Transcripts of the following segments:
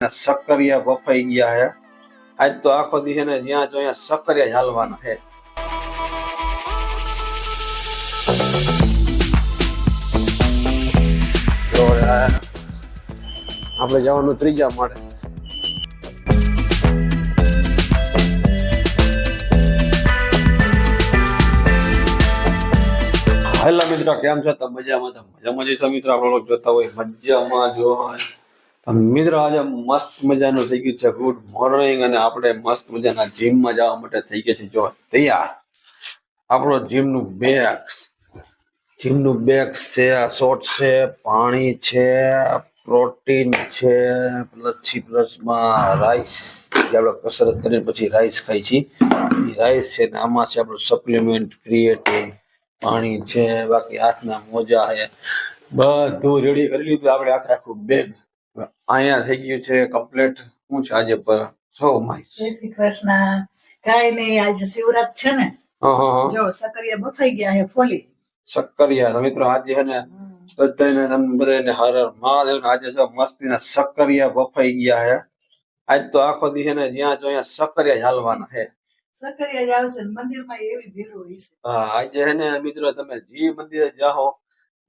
સક્કરિયા બફાઈ ગયા હે. આજ તો આખો દી ને જ્યાં જો અહીંયા સક્કરિયા હાલવાના છે આપણે જવાનું ત્રીજા માળે. હેલો મિત્રો, કેમ છો? તમે મજામાં, તો મજામાં જઈશો મિત્રો. આપણે જોતા હોય, મજામાં જો તો મિત્રો, આજે મસ્ત મજાનું થઈ ગયું છે ગુડ મોર્નિંગ અને આપણે મસ્ત મજાના જીમમાં જવા માટે થઈ ગયા છે. જો, તૈયાર. આપણો જીમનું બેગ જીમનું બેગ છે શોર્ટ છે, પાણી છે પ્રોટીન છે પછી પ્લસમાં રાઈસ આપણે કસરત કરીને પછી રાઈસ ખાઈ છીએ. રાઈસ છે ને આમાં છે આપણું સપ્લિમેન્ટ ક્રિએટિન પાણી છે, બાકી હાથના મોજા છે. બધું રેડી કરી લીધું. આપણે આખે આખું બેગ અહીંયા થઈ ગયું છે કમ્પ્લીટ. હું છે આજે પર સો માય જય શ્રી કૃષ્ણ. કાઈ નહીં આજે શિવરાત છે ને. હા હા હા. જો સકરિયા બફાઈ ગયા છે ફોલી. સક્કરિયા મિત્રો આજે છે ને બધાને તમને બધાને હર હર. મહાદેવ આજે જો મસ્તીના સક્કરિયા બફાઈ ગયા છે. આજ તો આખો દી છે ને જ્યાં જો અહીંયા સક્કરિયા હાલવાના છે. સકરિયા જ આવશે મંદિરમાં એવી ભીડ હોય છે. હા આજે છે ને મિત્રો તમે જે મંદિરે જાઓ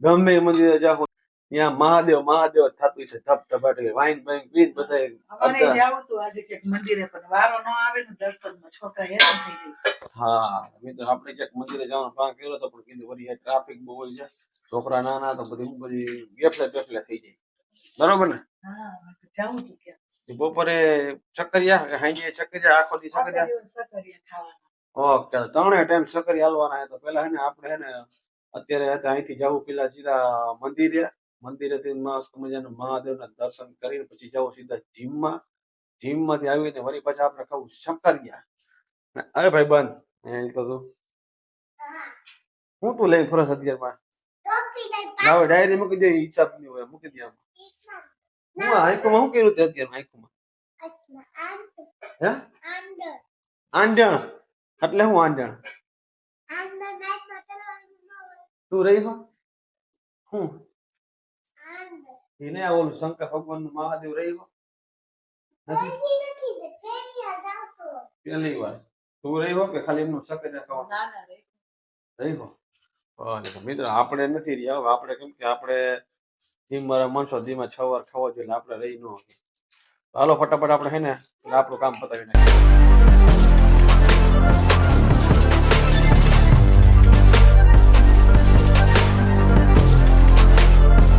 ગમે મંદિરે જાઓ ત્યાં મહાદેવ મહાદેવ થતું છે ધબ એટલે વાઈન વાઈન પીન બધા અમારે જાવું તો આજે કે મંદિરે પણ વારો ન આવે ને દર્શનમાં છોકરા હેરાન થઈ જાય. હા મિત્રો આપણે ક્યાંક મંદિરે જવાનો પ્લાન કર્યો હતો પણ કીધું વળી ટ્રાફિક બહુ હોય છે છોકરા નાના તો બધી બધી ગેફલે બેફલે થઈ જાય. બરોબર ને? હા જાવું તો ક્યાંક. બપોરે ચક્કરિયા કે હાંજે ચક્કરિયા આખો દી ચકરિયા? ચકરિયા ખાવાના. ઓકે ત્રણે ટાઈમ ચકરિયા હાલવાના તો પેલા હે ને આપણે હે ને અત્યારે હતા અહીંથી જવું પેલા સીધા મંદિરે. મંદિરેથી મસ્ત મજાનું મહાદેવના દર્શન કરીને પછી જાઓ સીધા જીમમાં. જીમમાંથી આવીને વળી પાછા આપણે ખાવું શક્કરિયા. ગયા અરે ભાઈ બંધ. એ તો તું. હું તું લઈ ફરસ અત્યારમાં? લાવે ડાયરી મૂકી દે ઈચ્છા જ નહીં હોય મૂકી દે આમાં. હું હાઈકોમાં શું કર્યું તે અત્યારે હાઈકોમાં હે? આંડણ. એટલે હું આંડણ? તું રહી હો. હું? એને આ ઓલું શંકર ભગવાનનું મહાદેવ ગયો વાર. તું રહ્યો કે ખાલી એમનું શકે રહ્યો. મિત્રો આપણે નથી રહ્યા હવે આપણે કેમ કે આપણે મારા માણસો ધીમા છ વાર ખાવા જોઈએ આપણે રહી ન હાલો ફટાફટ આપણે હે ને આપણું કામ પતાવી નાખીએ.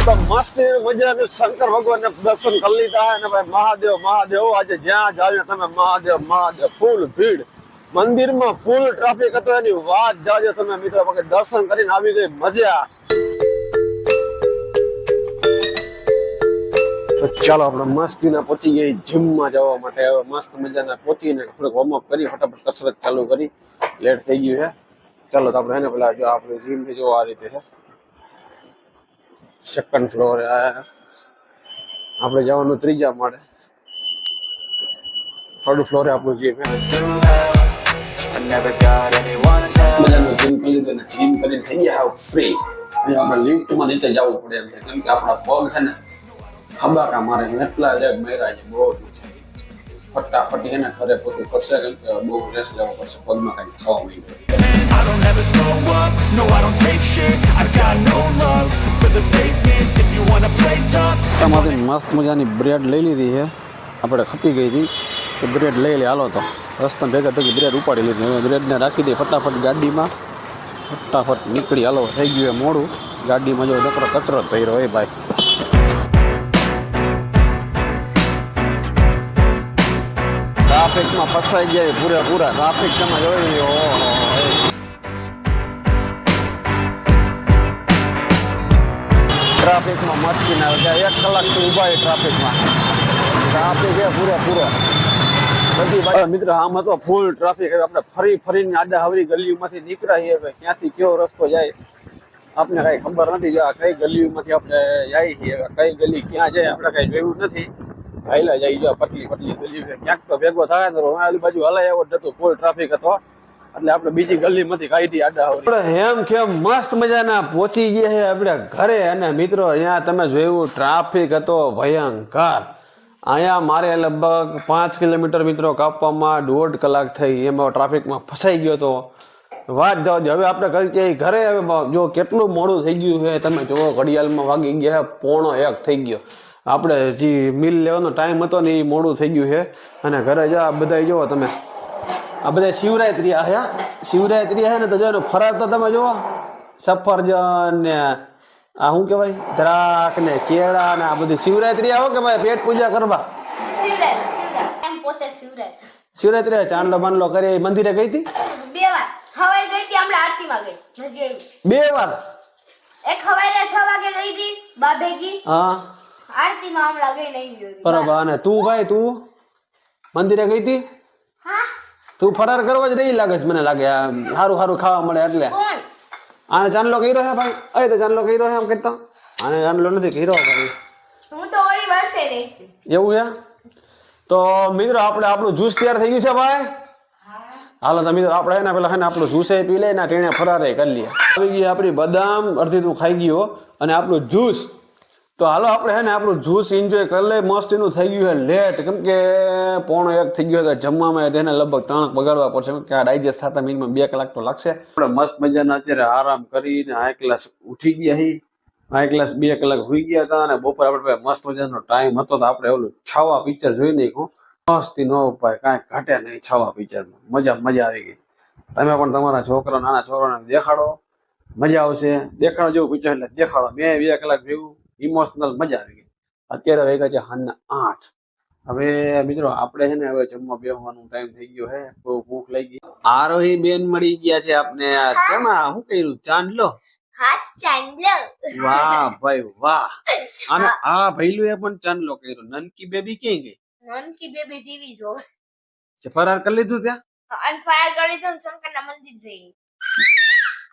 તો મસ્ત મજાનું શંકર ભગવાન દર્શન કરી લીધા અને ભાઈ મહાદેવ મહાદેવ આજે જ્યાં જાવ તમે મહાદેવ મહાદેવ, ફૂલ ભીડ. મંદિરમાં ફૂલ ટ્રાફિક હતો, એની વાત જાજો તમે મિત્રો વખત દર્શન કરીને આવી ગઈ મજા. તો ચાલો આપણે મસ્તીના પહોંચી ગઈ જીમમાં જવા માટે. હવે મસ્ત મજાના પહોંચીને થોડુંક વોર્મઅપ કરી, ફટાફટ કસરત ચાલુ કરી. લેટ થઈ ગયું છે. ચાલો તો આપણે એને પેલા જો આપણે જીમ જો આ રીતે છે. સેકન્ડ ફ્લોર આપણે જવાનું ત્રીજા માળે. થર્ડ ફ્લોરે આપણું જીમ પગ છે ને ખબાકા મારે બહુ દુખે. ફટાફટ એને બહુ રેસ્ટ લેવો પડશે, પગમાં કાંઈક થવા માંડ્યું. મસ્ત મજાની બ્રેડ લઈ લીધી છે. આપણે ખપી ગઈ હતી. તો બ્રેડ લઈ લે, હાલો તો. રસ્તા ભેગા ભેગી બ્રેડ ઉપાડી લીધી. હવે બ્રેડને રાખી દઈએ ફટાફટ ગાડીમાં. ફટાફટ નીકળી, હાલો, થઈ ગયું એ મોડું. ગાડીમાં જો નકરો કચરો થઈ રહ્યો એ ભાઈ. ટ્રાફિકમાં ફસાઈ ગયા પૂરેપૂરા ટ્રાફિક તમે જોઈ ઓહો ટ્રાફિકમાં મસ્તી ના આવે એક કલાકથી ઊભા એ ટ્રાફિકમાં. ટ્રાફિક એ પૂરો પૂરો. બધી મિત્ર, આમ હતો ફૂલ ટ્રાફિક. આપણે ફરી ફરીને આડા હવરી ગલીઓમાંથી નીકળાઈએ હવે. ક્યાંથી કયો રસ્તો જાય, આપને કઈ ખબર નથી. જો કઈ ગલીઓમાંથી આપણે જાય છીએ કઈ ગલી ક્યાં જાય, આપણે કઈ જોયું નથી. હાઈલા જાય, જો પતલી પતલી ગલી ક્યાંક તો ભેગો થાય ને બાજુ હલાય એવો જ હતો ફૂલ ટ્રાફિક હતો. એટલે આપણે બીજી ગલીમાંથી કાઢી આડા આપણે હેમ ખેમ મસ્ત મજાના પહોંચી ગયા છે આપણે ઘરે અને મિત્રો, અહીંયા તમે જોયું, ટ્રાફિક હતો ભયંકર. અહીંયા મારે લગભગ પાંચ કિલોમીટર મિત્રો કાપવામાં દોઢ કલાક થઈ, એમાં ટ્રાફિકમાં ફસાઈ ગયો તો. વાત જવા દે, હવે આપણે કહી કે ઘરે હવે જો કેટલું મોડું થઈ ગયું છે, તમે જુઓ, ઘડિયાળમાં વાગી ગયા, પોણો એક થઈ ગયો. આપણે જે મિલ લેવાનો ટાઈમ હતો ને એ મોડું થઈ ગયું છે. અને ઘરે જા બધા જુઓ તમે. આ બધા શિવરાત્રી આ શિવરાત્રી હે ને તો જો ફરાર તો તમે જુઓ. સફરજન ને આ શું કહેવાય? દ્રાક ને કેળા ને આ બધી શિવરાત્રી આવો કે ભાઈ પેટ પૂજા કરવા? શિવરાત્રી ચાંદલો બાંદલો કરી મંદિરે ગઈ હતી? બે વાર. હવાઈ ગઈ હતી હમણાં આરતીમાં ગઈ. બે વાર? એક હવાઈ છ વાગે ગઈ હતી બા ભેગી હા. આરતીમાં હમણાં ગઈ નહીં બરાબર અને તું ભાઈ તું મંદિરે ગઈ હતી? હા. તું ફરાર કરવો જ નહીં લાગે છે મને લાગે આ સારું સારું ખાવા મળે એટલે. આને ચાંદલો કર્યો છે ભાઈ? અરે તો ચાંદલો કર્યો છે આમ કરતા. આને ચાંદલો નથી કર્યો ભાઈ. હું તો ઓલી વર્ષે રહી એવું છે? તો મિત્રો આપણે આપણું જ્યુસ તૈયાર થઈ ગયું છે ભાઈ? હાલો તો મિત્રો આપણે એના પેલા ખાઈને આપણું જ્યુસે પી લે ને ટેણે ફરારે કરી લઈએ. આવી ગઈ આપણી બદામ અડધી તું ખાઈ ગયો અને આપણું જ્યુસ તો હાલો, આપણે હે ને આપણું જ્યુસ એન્જોય કરી લઈએ. મસ્ત એનું થઈ ગયું છે લેટ કેમ કે પોણો એક થઈ ગયો તો જમવામાં તેને લગભગ ત્રણ બગાડવા પડશે. કે આ ડાયજેસ્ટ થતા મિનિમમ બે કલાક તો લાગશે. આપણે મસ્ત મજાના અત્યારે આરામ કરીને આ ક્લાસ ઉઠી ગયા હી આ ક્લાસ બે કલાક હોઈ ગયા હતા અને બપોર આપણે મસ્ત મજાનો ટાઈમ હતો તો આપણે ઓલું છાવા પિક્ચર જોઈ નાખ્યું. મસ્તી નો ઉપાય, કાંઈ ઘટે નહીં છાવા પિક્ચરમાં મજા મજા આવી ગઈ. તમે પણ તમારા છોકરા, નાના છોકરાને દેખાડો. મજા આવશે. દેખાડો જેવું પિક્ચર એટલે દેખાડો. મેં બે કલાક જેવું ઇમોશનલ મજા આવી ગઈ. અત્યારે વાગ્યા છે હાલના આઠ. હવે મિત્રો આપણે છે ને હવે જમવા બેસવાનો ટાઈમ થઈ ગયો હે બહુ ભૂખ લાગી આરોહી બેન મળી ગયા છે આપને. આ શું કર્યું? ચાંદલો વાહ ભાઈ વાહ. અને આ ભૈલું એ પણ ચાંદલો કર્યો. નનકી બેબી ક્યાં ગઈ? નનકી બેબી ટીવી ફરાર કરી લીધું ત્યાં? અને ફાયર કરી તો શંકરના મંદિર જઈ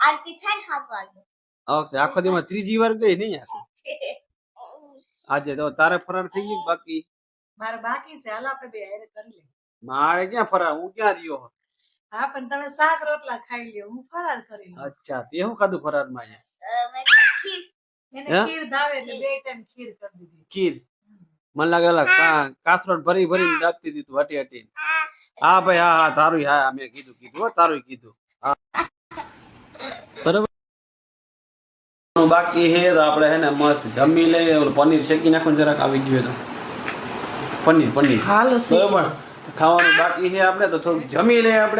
આરતી થાય ને વાગે. ઓકે આખો દિવસ ત્રીજી વાર ગઈ નહીં યાર આજે તો તારે ફરાર થઈ ગઈ બાકી? મારે બાકી છે. હાલ આપણે બે હારે કરી લે મારે ક્યાં ફરાર? હું ક્યાં રહ્યો હા પણ તમે શાક રોટલા ખાઈ લ્યો. હું ફરાર કરી લઉં. અચ્છા તે હું ખાધું ફરારમાં એને ખીર ભાવે એટલે બે ટાઈમ ખીર કરી દીધી. ખીર? મને લાગે ઓલા કાસરોટ ભરી ભરીને દાબતી દીધું હટી હટી હા ભાઈ હા હા તારું હા મેં કીધું કીધું હો તારું કીધું. હા. બરોબર? બાકી છે તો આપણે હે ને મસ્ત જમી લઈએ ઓલું પનીર શેકી નાખો જરાક આવી ગયું તો. પનીર પનીર. હાલ બરોબર ખાવાનું બાકી છે આપણે તો થોડુંક જમી લઈએ આપણે.